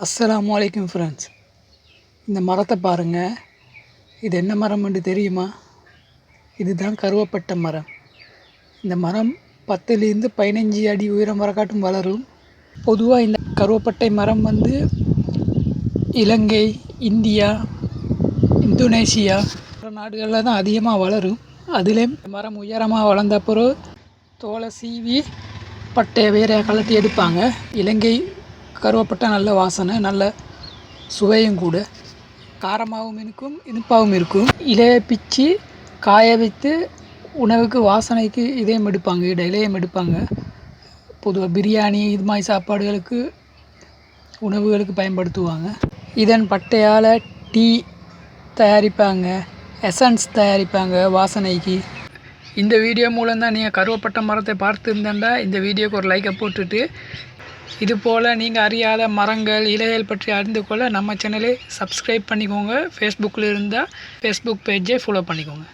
அஸ்லாம் அலைக்கும் ஃப்ரெண்ட்ஸ். இந்த மரத்தை பாருங்கள் இது என்ன மரம்னு தெரியுமா? இதுதான் கருவப்பட்ட மரம். இந்த மரம் பத்துலேருந்து பதினஞ்சு அடி உயரம் வரக்காட்டும் வளரும். பொதுவாக இந்த கருவப்பட்டை மரம் வந்து இலங்கை இந்தியா இந்தோனேஷியா போன்ற நாடுகளில் தான் அதிகமாக வளரும். அதுலேயும் மரம் உயரமாக வளர்ந்த பிறகு தோலை சீவி பட்டையை வேற கலட்டி எடுப்பாங்க. இலங்கை கருவப்பட்டை நல்ல வாசனை நல்ல சுவையும் கூட. காரமாகவும் இருக்கும் இனிப்பாகவும் இருக்கும். இலையை பிச்சு காய வைத்து உணவுக்கு வாசனைக்கு இதையும் எடுப்பாங்க இட இலையும் எடுப்பாங்க. பொதுவாக பிரியாணி இது மாதிரி சாப்பாடுகளுக்கு உணவுகளுக்கு பயன்படுத்துவாங்க. இதன் பட்டையால் டீ தயாரிப்பாங்க எசன்ஸ் தயாரிப்பாங்க வாசனைக்கு. இந்த வீடியோ மூலம் தான் நீங்கள் கருவப்பட்ட மரத்தை பார்த்துருந்தேன்டா இந்த வீடியோக்கு ஒரு லைக்கை போட்டுட்டு இதுபோல் நீங்கள் அறியாத மரங்கள் இலைகள் பற்றி அறிந்து கொள்ள நம்ம சேனலை சப்ஸ்கிரைப் பண்ணிக்கோங்க. ஃபேஸ்புக்கில் இருந்தால் ஃபேஸ்புக் பேஜை ஃபாலோ பண்ணிக்கோங்க.